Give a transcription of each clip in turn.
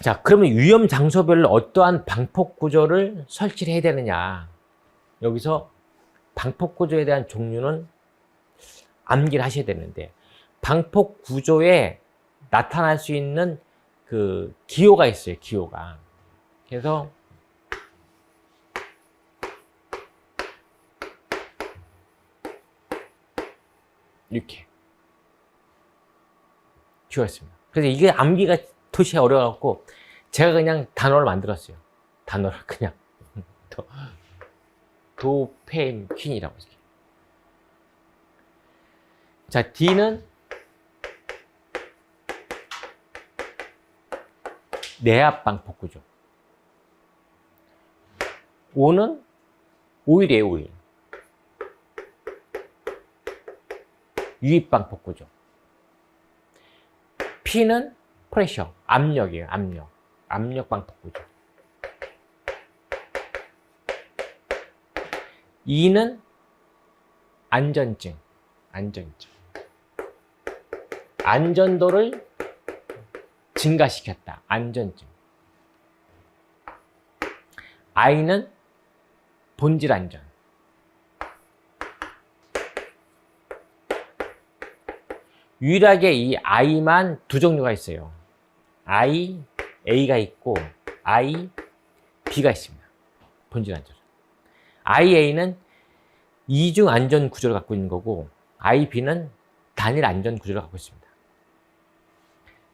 자, 그러면 위험 장소별로 어떠한 방폭 구조를 설치를 해야 되느냐. 여기서 방폭 구조에 대한 종류는 암기를 하셔야 되는데, 방폭 구조에 나타날 수 있는 그 기호가 있어요, 기호가. 그래서 이렇게 지웠습니다. 그래서 이게 암기가 도시 어려워갖고 제가 그냥 단어를 만들었어요. 단어를 그냥 도, 도페인퀸이라고. 자 D는 내압 방폭 구조. O는 오일이에요, 오일. 유입 방폭 구조. P는 프레셔, 압력이에요, 압력. 압력 방폭 구조. E는 안전증, 안전증. 안전도를 증가시켰다, 안전증. I는 본질 안전. 유일하게 이 I만 두 종류가 있어요. I, A가 있고 I, B가 있습니다. 본질 안전. IA는 이중 안전 구조를 갖고 있는 거고 IB는 단일 안전 구조를 갖고 있습니다.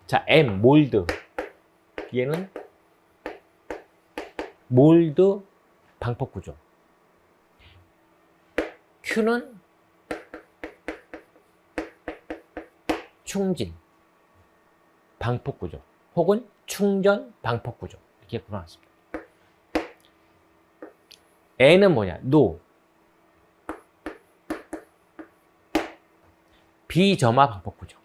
자, M, 몰드. 얘는 몰드 방폭 구조. Q는 충진 방폭 구조 혹은 충전 방폭 구조 이렇게 구분하습니다 N은 뭐냐? 노 비점화 방폭 구조.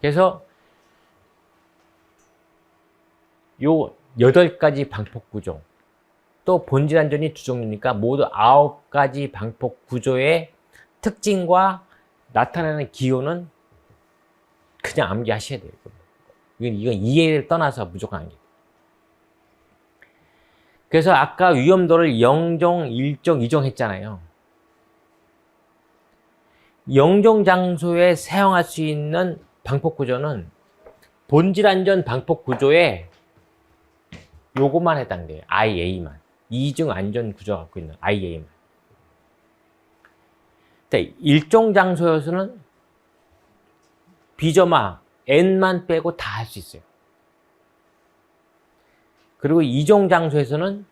그래서 요 여덟 가지 방폭 구조 또 본질 안전이 두 종류니까 모두 아홉 가지 방폭 구조의 특징과 나타나는 기호는 그냥 암기하셔야 돼요. 이건, 이건 이해를 떠나서 무조건 암기. 그래서 아까 위험도를 0종, 1종, 2종 했잖아요. 0종 장소에 사용할 수 있는 방폭 구조는 본질 안전 방폭 구조에 요것만 해당돼요. IA만. 이중 안전 구조 갖고 있는 IA만. 일종 장소에서는 비점화 N만 빼고 다 할 수 있어요. 그리고 이종 장소에서는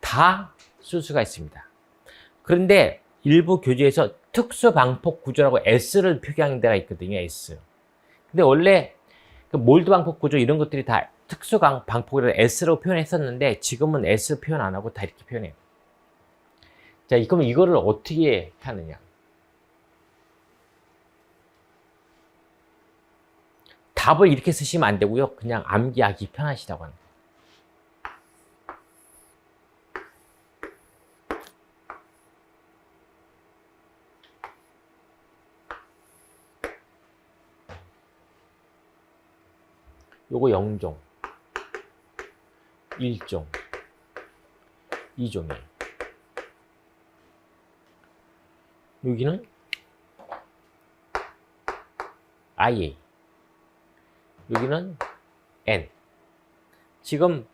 다 쓸 수가 있습니다. 그런데 일부 교재에서 특수 방폭 구조라고 S를 표기하는 데가 있거든요. S. 근데 원래 그 몰드 방폭 구조 이런 것들이 다 특수 방폭이라 S로 표현했었는데 지금은 S 표현 안 하고 다 이렇게 표현해요. 자, 그럼 이거를 어떻게 하느냐? 답을 이렇게 쓰시면 안 되고요. 그냥 암기하기 편하시다고 거예요. 요거 0종, 1종, 2종이에요. 여기는 IA. 여기는 N. 지금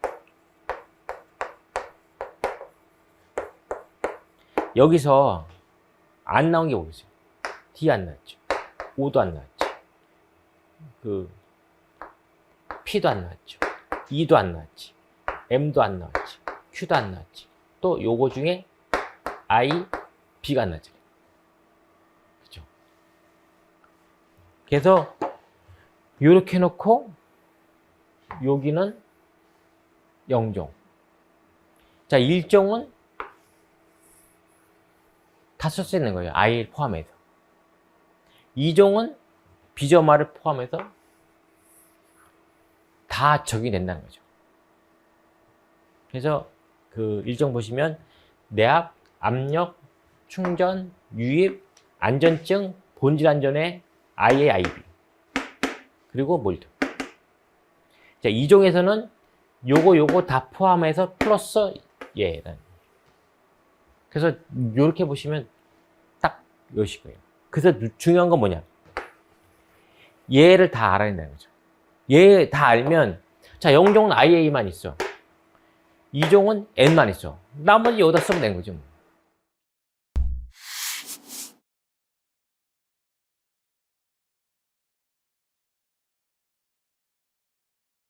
여기서 안 나온 게 뭐겠어요? D 안 나왔죠. O도 안 나왔죠. 그 P도 안 나왔죠. E도 안 나왔지. M도 안 나왔지. Q도 안 나왔지. 또 요거 중에 I, B가 안 나죠. 그죠? 그래서 이렇게 놓고 여기는 0종. 자, 1종은 다 쓸 수 있는 거예요. I 포함해서. 2종은 비점화를 포함해서 다 적용이 된다는 거죠. 그래서 그 일정 보시면 내압, 압력, 충전, 유입, 안전증, 본질 안전의 IA, IB. 그리고 몰드. 자, 이 종에서는 요거 요거 다 포함해서 플러스 얘라는. 그래서 요렇게 보시면 딱 거예요. 그래서 중요한 건 뭐냐? 얘를 다 알아야 된다는 거죠. 얘 다 알면 자, 0종은 IA만 있어. 2종은 N만 있어. 나머지 여기다 쓰면 되는 거죠. 뭐.